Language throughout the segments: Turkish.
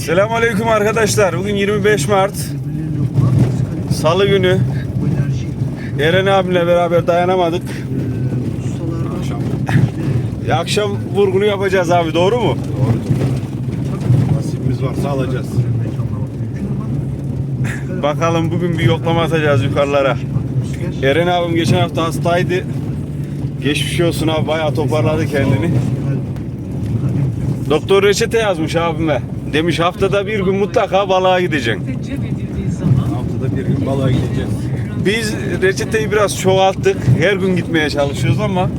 Selamünaleyküm arkadaşlar. Bugün 25 Mart. Salı günü. Eren abimle beraber dayanamadık. Ya akşam vurgunu yapacağız abi doğru mu? Nasibimiz varsa alacağız. Bakalım bugün bir yoklama atacağız yukarılara. Eren abim geçen hafta hastaydı. Geçmiş olsun abi bayağı toparladı kendini. Doktor reçete yazmış abime. Demiş haftada bir gün mutlaka balığa gideceksin. Haftada bir gün balığa gideceğiz. Biz reçeteyi biraz çoğalttık. Her gün gitmeye çalışıyoruz ama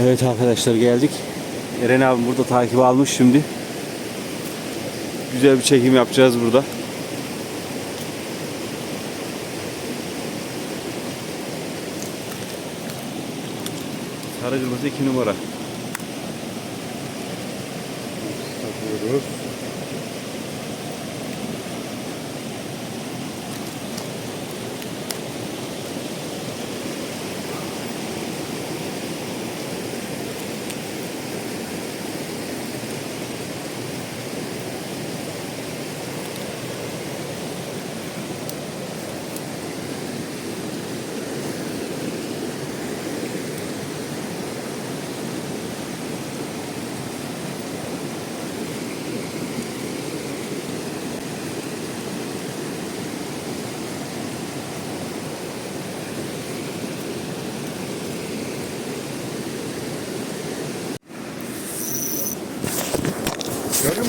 Evet arkadaşlar geldik. Eren abim burada takip almış şimdi. Güzel bir çekim yapacağız burada. Sarı kırmızı 2 numara. Takıyoruz.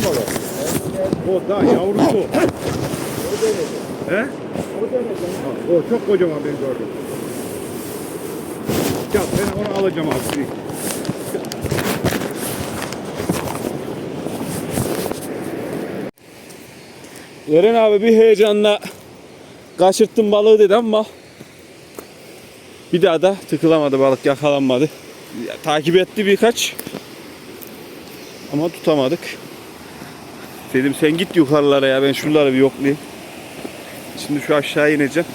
Balığı? O daha yavrusu. He? Ha, O çok kocaman ben gördüm. Gel ben onu alacağım abi. Eren abi bir heyecanla kaçırttım balığı dedi ama bir daha da tıkılamadı balık yakalanmadı. Ya, takip etti birkaç ama tutamadık. Dedim sen git yukarılara ya ben şuraları bir yoklayayım. Şimdi şu aşağı ineceğim.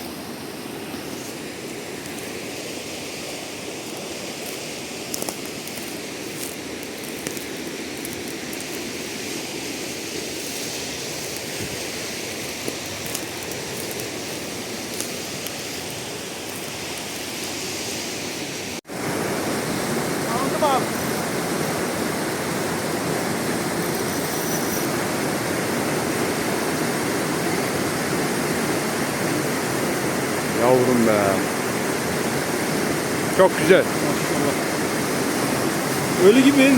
Yavrum be. Çok güzel. Ölü gibi